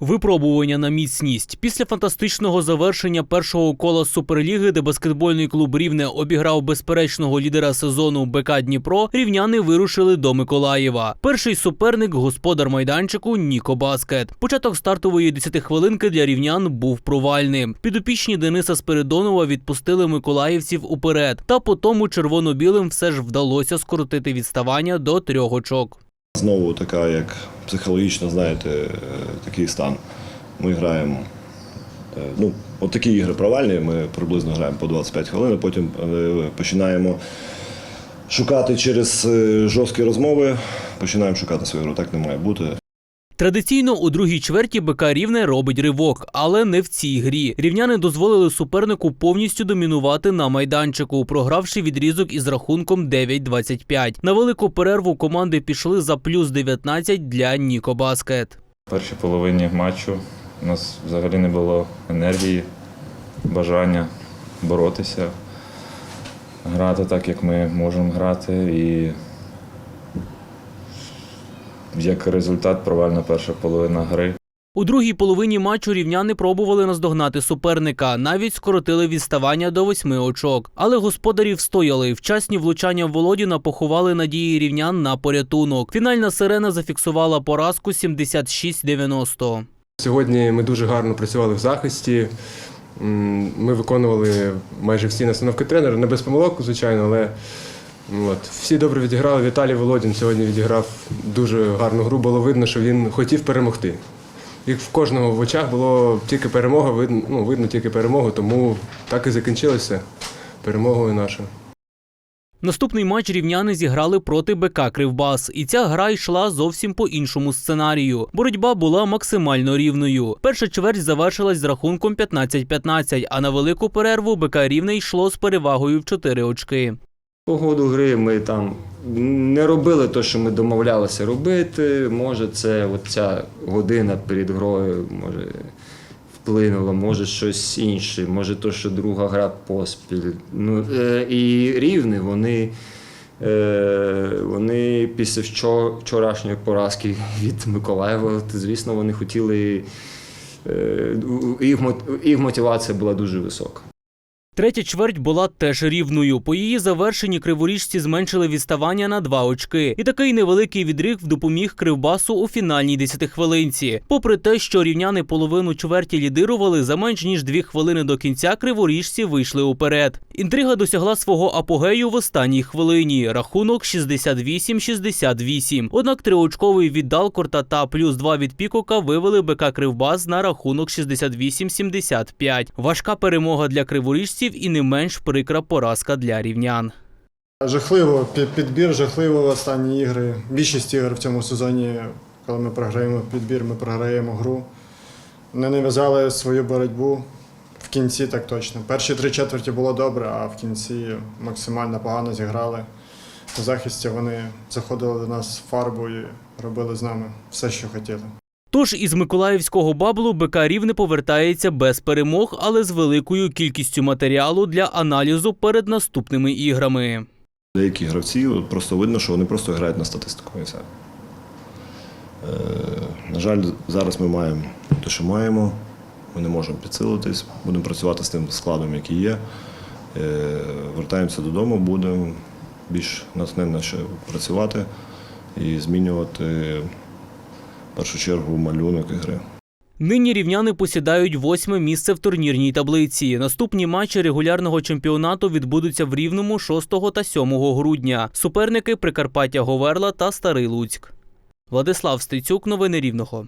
Випробування на міцність після фантастичного завершення першого кола Суперліги, де баскетбольний клуб Рівне обіграв безперечного лідера сезону БК Дніпро. Рівняни вирушили до Миколаєва. Перший суперник господар майданчику Ніко Баскет. Початок стартової 10 хвилинки для рівнян був провальним. Підопічні Дениса Спиридонова відпустили миколаївців уперед. Та по тому червоно-білим все ж вдалося скоротити відставання до трьох очок. Знову така, як психологічно, знаєте, е, такий стан. Ми граємо. е, Ну, от такі ігри провальні, ми приблизно граємо по 25 хвилин, а потім е, починаємо шукати через жорсткі розмови, починаємо шукати свою гру. Так не має бути. Традиційно у другій чверті БК Рівне робить ривок, але не в цій грі. Рівняни дозволили супернику повністю домінувати на майданчику, програвши відрізок із рахунком 9-25. На велику перерву команди пішли за плюс 19 для Ніко Баскет. В першій половині матчу у нас взагалі не було енергії, бажання боротися, грати так, як ми можемо грати. І як результат провальна перша половина гри. У другій половині матчу рівняни пробували наздогнати суперника, навіть скоротили відставання до восьми очок. Але господарі встояли. Вчасні влучання Володіна поховали надії рівнян на порятунок. Фінальна сирена зафіксувала поразку 76-90. Сьогодні ми дуже гарно працювали в захисті. Ми виконували майже всі настановки тренера, не без помилок, звичайно, але от, всі добре відіграли. Віталій Володін сьогодні відіграв дуже гарну гру. Було видно, що він хотів перемогти. І в кожного в очах було тільки перемога, видно, ну, видно тільки перемогу, тому так і закінчилося перемогою нашою. Наступний матч рівняни зіграли проти БК Кривбас, і ця гра йшла зовсім по іншому сценарію. Боротьба була максимально рівною. Перша чверть завершилась з рахунком 15-15, а на велику перерву БК Рівне йшло з перевагою в 4 очки. По ходу гри ми там не робили те, що ми домовлялися робити. Може, це от ця година перед грою може вплинуло, може щось інше, може то, що друга гра поспіль. Ну, е, і рівне вони, е, вони після вчорашньої поразки від Миколаєва, звісно, вони хотіли. Е, їх мотивація була дуже висока. Третя чверть була теж рівною. По її завершенні криворіжці зменшили відставання на два очки. І такий невеликий відрив допоміг Кривбасу у фінальній десятихвилинці. Попри те, що рівняни половину чверті лідирували, за менш ніж дві хвилини до кінця криворіжці вийшли уперед. Інтрига досягла свого апогею в останній хвилині. Рахунок 68-68. Однак триочковий від Далкорта та плюс два від Пікока вивели БК Кривбас на рахунок 68-75. Важка перемога для криворіжців і не менш прикра поразка для рівнян. Жахливо підбір, жахливо останні ігри. Більшість ігор в цьому сезоні, коли ми програємо підбір, ми програємо гру. Не нав'язали свою боротьбу в кінці, так точно. Перші три четверті було добре, а в кінці максимально погано зіграли. У захисті вони заходили до нас фарбу і робили з нами все, що хотіли. Тож із миколаївського баблу БК Рівне повертається без перемог, але з великою кількістю матеріалу для аналізу перед наступними іграми. Деякі гравці просто видно, що вони просто грають на статистику. І все. Е, на жаль, зараз ми маємо те, що маємо. Ми не можемо підсилитись, будемо працювати з тим складом, який є. Е, вертаємося додому, будемо більш натхненно ще працювати і змінювати першу чергу малюнок ігри. Нині рівняни посідають восьме місце в турнірній таблиці. Наступні матчі регулярного чемпіонату відбудуться в Рівному 6 та 7 грудня. Суперники Прикарпаття Говерла та Старий Луцьк. Владислав Стецюк, новини Рівного.